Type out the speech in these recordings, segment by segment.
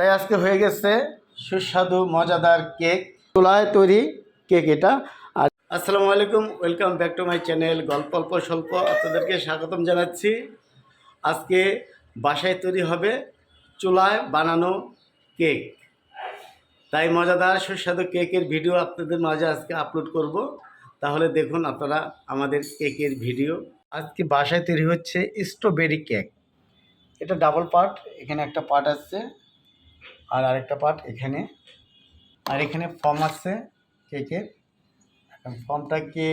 তাই আজকে হয়ে গেছে সুস্বাদু, মজাদার কেক। চুলায় তৈরি কেক এটা। আর আসসালামু আলাইকুম, welcome back to my channel গল্প অল্প স্বল্প। আপনাদেরকে স্বাগতম জানাচ্ছি। আজকে বাসায় তৈরি হবে চুলায় বানানো কেক। তাই মজাদার, সুস্বাদু কেকের ভিডিও আপনাদের মাঝে আজকে আপলোড করব। তাহলে দেখুন আপনারা আমাদের কেকের ভিডিও। আজকে বাসায় তৈরি হচ্ছে স্ট্রবেরি কেক এটা ডাবল পার্ট এখানে একটা পার্ট আছে। আর আরেকটা পার্ট এখানে। আর এখানে ফর্ম আছে কেকের এখন ফর্মটাকে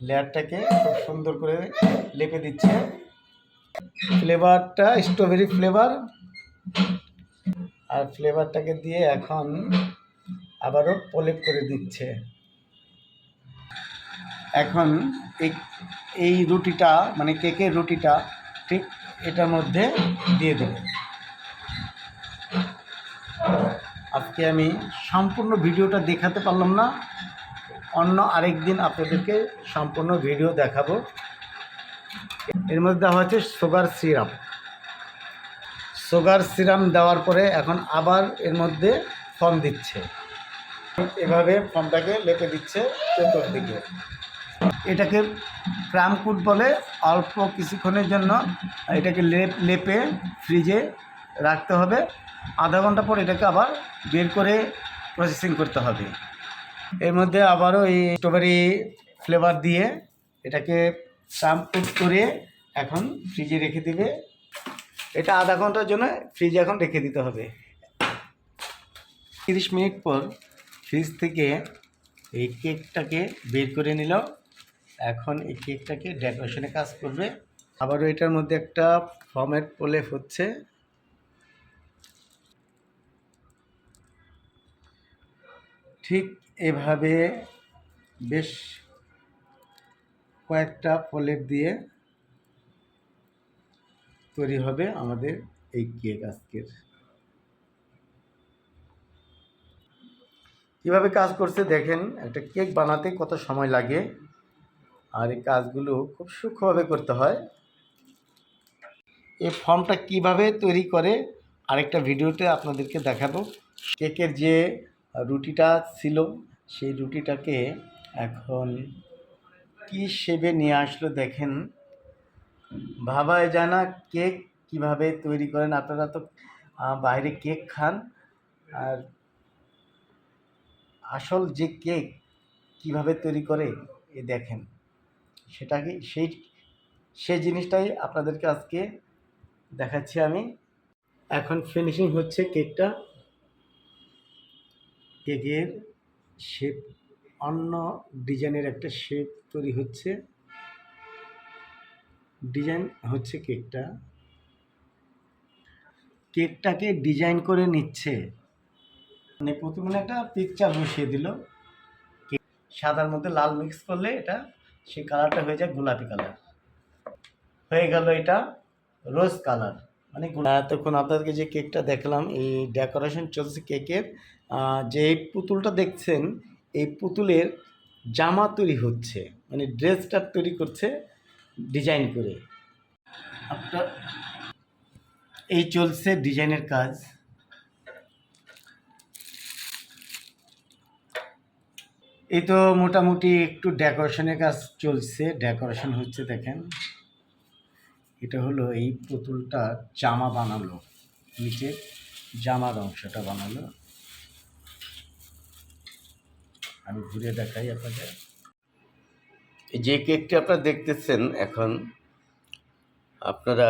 লেয়ারটাকে খুব সুন্দর করে লেপে দিচ্ছে। ফ্লেভারটা স্ট্রবেরি ফ্লেভার আর ফ্লেভারটাকে দিয়ে এখন আবারও প্রলেপ করে দিচ্ছে। এখন এই রুটিটা মানে কেকের রুটিটা ঠিক এটার মধ্যে দিয়ে দেবে। আজকে আমি সম্পূর্ণ ভিডিওটা দেখাতে পারলাম না। অন্য আরেক দিন আপনাদেরকে সম্পূর্ণ ভিডিও দেখাবো। এর মধ্যে দেওয়া হচ্ছে সুগার সিরাপ সুগার সিরাম দেওয়ার পরে এখন আবার এর মধ্যে ফর্ম দিচ্ছে। এভাবে ফর্মটাকে লেপে দিচ্ছে চতুর্দিকে। এটাকে ক্রামকুট বলে অল্প কিছুক্ষণের জন্য এটাকে লেপ লেপে ফ্রিজে রাখতে হবে। আধা ঘণ্টা পর এটাকে আবার বের করে প্রসেসিং করতে হবে। এর মধ্যে আবারও এই স্ট্রবেরি ফ্লেভার দিয়ে এটাকে ক্রামকুট করে এখন ফ্রিজে রেখে দিবে। এটা আধা ঘণ্টার জন্য ফ্রিজে এখন রেখে দিতে হবে। তিরিশ মিনিট পর ফ্রিজ থেকে এই কেকটাকে বের করে নিল। এখন এই কেকটাকে ডেকোরেশনে কাজ করবে। আবারও এটার মধ্যে একটা ফর্মেট প্রলেপ হচ্ছে। ঠিক এভাবে বেশ কয়েকটা প্রলেপ দিয়ে তৈরি হবে আমাদের এই কেক আজকের। কীভাবে কাজ করছে দেখেন, একটা কেক বানাতে কত সময় লাগে আর এই কাজগুলো খুব সূক্ষ্মভাবে করতে হয়। এই ফর্মটা কীভাবে তৈরি করে আরেকটা ভিডিওতে আপনাদেরকে দেখাবো। কেকের যে রুটিটা ছিল, সেই রুটিটাকে এখন কি শেপে নিয়ে আসলো দেখেন। ভাবায় জানা কেক কীভাবে তৈরি করেন, আপনারা তো বাইরে কেক খান। আর আসল যে কেক কীভাবে তৈরি করে এ দেখেন। সেটাকে সেই সেই জিনিসটাই আপনাদেরকে আজকে দেখাচ্ছি আমি। এখন ফিনিশিং হচ্ছে কেকটা। কেকের শেপ অন্য ডিজাইনের একটা শেপ তৈরি হচ্ছে। ডিজাইন হচ্ছে কেকটা। কেকটাকে ডিজাইন করে নিচ্ছে। মানে প্রথমে একটা পিকচার বসিয়ে দিল। সাদার মধ্যে লাল মিক্স করলে এটা, সেই কালারটা হয়ে যায় গোলাপি কালার হয়ে গেল এটা রোজ কালার মানে গোলা- এতক্ষণ আপনাদেরকে যে কেকটা দেখলাম, এই ডেকোরেশন চলছে কেকের। যে পুতুলটা দেখছেন, এই পুতুলের জামা তৈরি হচ্ছে মানে ড্রেসটা তৈরি করছে ডিজাইন করে। আপনার এই চলছে ডিজাইনের কাজ। এই তো মোটামুটি একটু ডেকোরেশনের কাজ চলছে। ডেকোরেশন হচ্ছে দেখেন। এটা হলো এই পুতুলটা জামা বানালো, নিচে জামার অংশটা বানালো। আমি ঘুরে দেখাই আপনাদের। যে কেকটি আপনারা দেখতেছেন এখন, আপনারা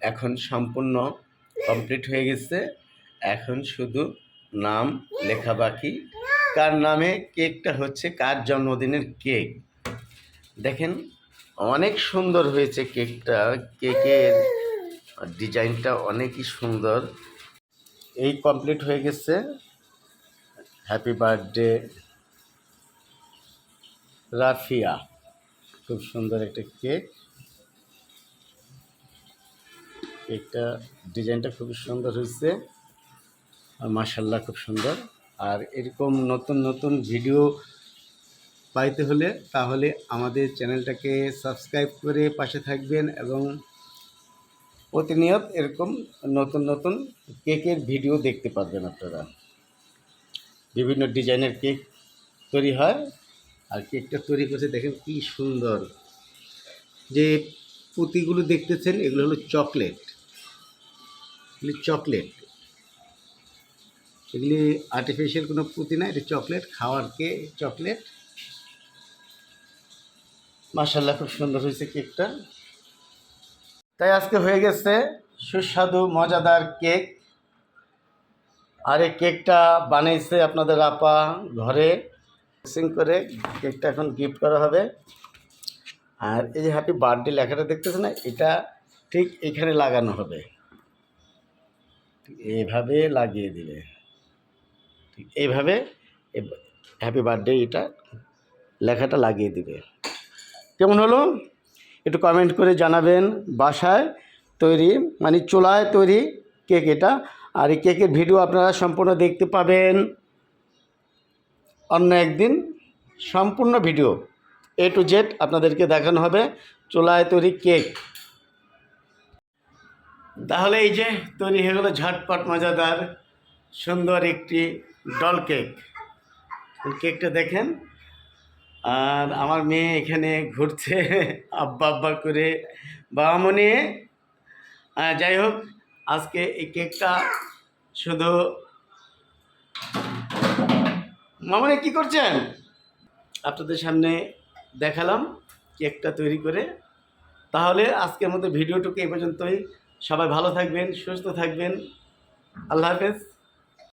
এখন সম্পূর্ণ কমপ্লিট হয়ে গেছে। এখন শুধু নাম লেখা বাকি। কার নামে কেকটা হচ্ছে, কার জন্মদিনের কেক? দেখেন অনেক সুন্দর হয়েছে কেকটা। কেকের ডিজাইনটা অনেকই সুন্দর। এই কমপ্লিট হয়ে গেছে। Happy birthday Rafia. খুব সুন্দর একটা কেক। কেকটা ডিজাইনটা খুবই সুন্দর হয়েছে। আর মাসাল্লাহ খুব সুন্দর। আর এরকম নতুন নতুন ভিডিও পাইতে হলে তাহলে আমাদের চ্যানেলটাকে সাবস্ক্রাইব করে পাশে থাকবেন এবং প্রতিনিয়ত এরকম নতুন নতুন কেকের ভিডিও দেখতে পারবেন আপনারা। বিভিন্ন ডিজাইনের কেক তৈরি হয় আর কেকটা তৈরি করছে, দেখেন কি সুন্দর। যে পুঁতিগুলো দেখতেছেন, এগুলো হলো চকলেট। এগুলি চকলেট। এগুলি আর্টিফিশিয়াল কোনো পুঁতি না, এটা চকলেট খাওয়ার কে চকলেট। মার্শাল্লাহ খুব সুন্দর হয়েছে কেকটা। তাই আজকে হয়ে গেছে সুস্বাদু, মজাদার কেক। আর এই কেকটা বানিয়েছে আপনাদের আপা ঘরে। মিক্সিং করে কেকটা এখন গিফট করা হবে। আর এই যে হ্যাপি বার্থডে লেখাটা দেখতেছে না, এটা ঠিক এখানে লাগানো হবে। এইভাবে লাগিয়ে দিবে। এইভাবে হ্যাপি বার্থডে এটা লেখাটা লাগিয়ে দিবে। কেমন হলো? একটু কমেন্ট করে জানাবেন বাসায় তৈরি মানে চুলায় তৈরি কেক এটা। আর এই কেকের ভিডিও আপনারা সম্পূর্ণ দেখতে পাবেন। অন্য একদিন সম্পূর্ণ ভিডিও এ টু জেড আপনাদেরকে দেখানো হবে চুলায় তৈরি কেক তাহলে এই যে তৈরি হয়ে গেলো ঝটপট মজাদার সুন্দর একটি ডল কেক কেকটা দেখেন। আর আমার মেয়ে এখানে ঘুরছে আব্বা আব্বা করে বাবা মনে যাই হোক, আজকে এই কেকটা শুধু মামনি কি করছেন? আপনাদের সামনে দেখালাম কেকটা তৈরি করে। তাহলে আজকের মতো ভিডিওটুকু এই পর্যন্তই। সবাই ভালো থাকবেন, সুস্থ থাকবেন। আল্লাহ হাফেজ।